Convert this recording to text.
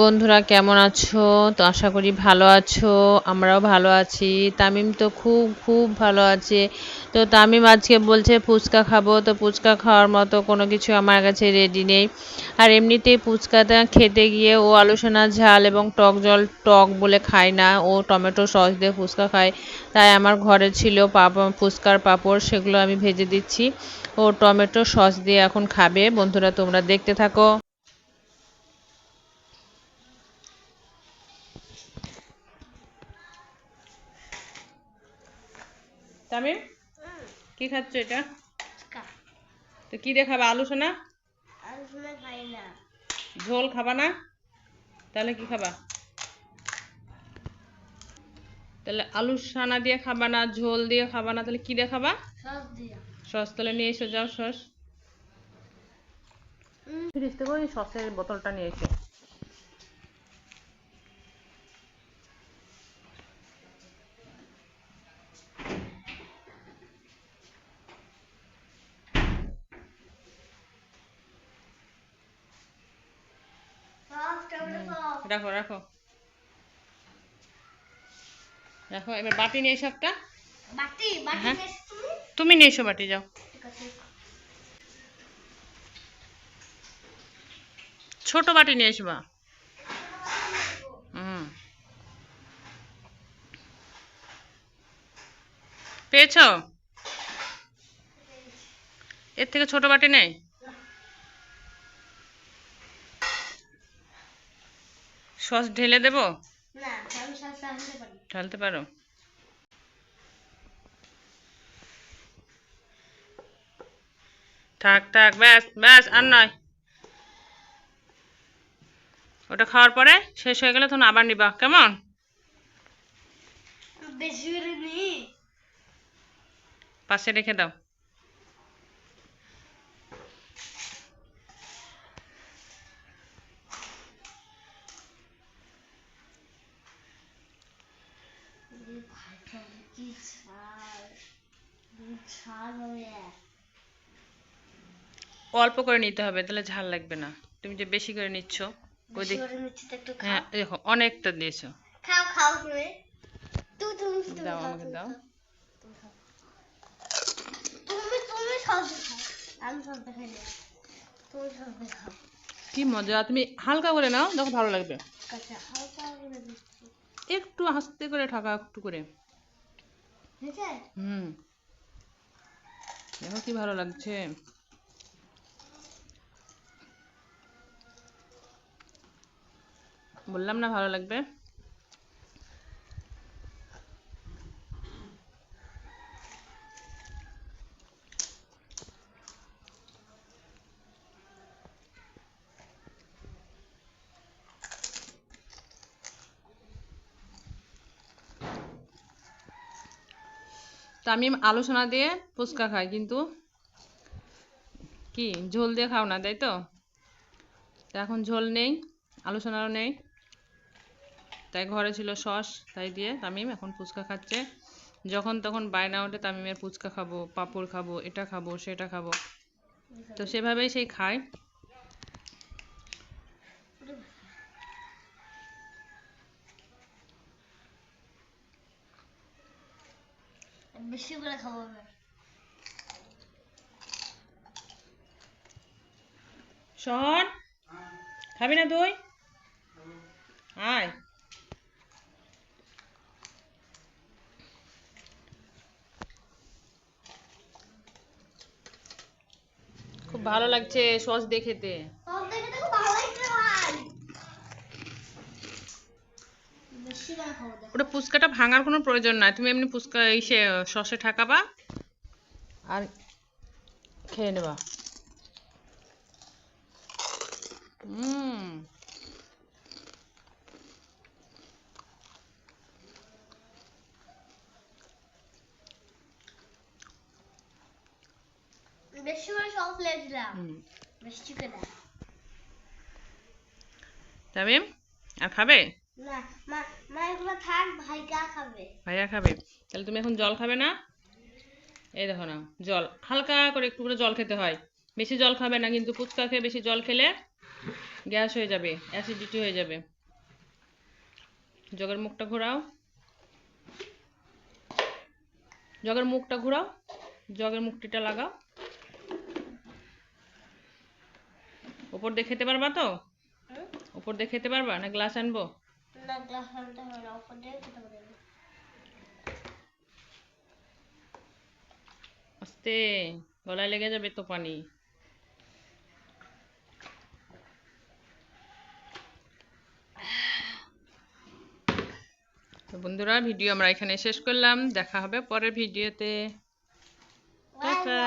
বন্ধুরা, কেমন আছো? তো আশা করি ভালো আছো, আমরাও ভালো আছি। তামিম তো খুব খুব ভালো আছে। তো তামিম আজকে বলছে ফুচকা খাব, তো ফুচকা খাওয়ার মতো কোনো কিছু আমার কাছে রেডি নেই। আর এমনিতেই ফুচকাটা খেতে গিয়ে ও আলোচনা ঝাল এবং টক জল, টক বলে খায় না। ও টমেটো সস দিয়ে ফুচকা খায়। তাই আমার ঘরে ছিল পাপড় ফুচকার পাঁপড়, সেগুলো আমি ভেজে দিচ্ছি। ও টমেটো সস দিয়ে এখন খাবে। বন্ধুরা, তোমরা দেখতে থাকো। তামিম? কি খাচ্ছ এটা? তো কি দিয়ে খাবা আলু সোনা? খাই ঝোল খাবা না? তাহলে কি খাবা? তাহলে আলু সানা দিয়ে খাবা না ঝোল দিয়ে খাবা না তাহলে কি দিয়ে খাবা? সস তাহলে নিয়ে এসো যাও সস। হুম। ফ্রিজ থেকে ওই সসের বোতলটা নিয়ে এসো সস টমেটো সস রাখো রাখো। রাখো এবার বাটি নিয়ে একটা। বাটি বাটি হ্যাঁ। তুমি। তুমি নিয়ে এসো বাটি যাও। ছোট বাটি নিয়ে এসবা হুম। পেয়েছ? এর থেকে ছোট বাটি নেই? সস ঢেলে দেব? না আমি সস আনতে পারি ঢালতে পারো। থাক থাক ব্যাস ব্যাস আর নয়। ওটা খাওয়ার পরে শেষ হয়ে গেলে তখন আবার নিবা কেমন? পাশে রেখে দাও। কি হবে অল্প করে নিতে হবে তাহলে ঝাল লাগবে না। তুমি যে বেশি করে নিচ্ছ হ্যাঁ খাও। দেখো অনেকটা দিয়েছ। খাও খাও তুমি। দাও আমাকে দাও। তুমি। তুমি খাও। আমি সস খাই না তুমি কি মজা তুমি হালকা করে নাও দেখো ভালো লাগবে। আচ্ছা হালকা করে দিচ্ছি। একটু আস্তে করে ঠাকা একটু করে। হম হুম। দেখো কি ভালো লাগছে। বললাম না ভালো লাগবে? তা আমি আলোচনা দিয়ে ফুচকা খাই কিন্তু কি, ঝোল দিয়ে খাও না, তাই তো? তা এখন ঝোল নেই, আলোচনারও নেই। তাই ঘরে ছিল সস, তাই দিয়ে তামিম এখন ফুচকা খাচ্ছে। যখন তখন বায়না ওঠে, তামিমের ফুচকা খাব, পাঁপড় খাব, এটা খাব, সেটা খাব। তো সেভাবেই সেই খায়। বেশি তুই খুব ভালো লাগছে সস দিয়ে খেতে ওটা ফুচকাটা ভাঙার কোনো প্রয়োজন নাই। তুমি এমনি ফুচকা ইসে সসে ঠাকাবা আর খেয়ে নেবা। হুম বেশি করে সস লেগেছিলাম বেশি করে। তামিম আর খাবে? না মা মা এগুলো থাক ভাই খাবে। ভাইয়া খাবে? তাহলে তুমি এখন জল খাবে না? এই দেখো না জল। হালকা করে একটু করে জল খেতে হয়। বেশি জল খাবে না কিন্তু ফুচকা খেয়ে বেশি জল খেলে গ্যাস হয়ে যাবে অ্যাসিডিটি হয়ে যাবে। জগের মুখটা ঘোরাও। জগের মুখটা ঘোরাও। জগের মুখটিটা লাগাও। উপর দিয়ে খেতে পারবা তো? উপর দিয়ে খেতে পারবা? না গ্লাস আনব? আস্তে গলায় লেগে যাবে তো পানি তো বন্ধুরা ভিডিও আমরা এখানে শেষ করলাম। দেখা হবে পরের ভিডিওতে। টাটা।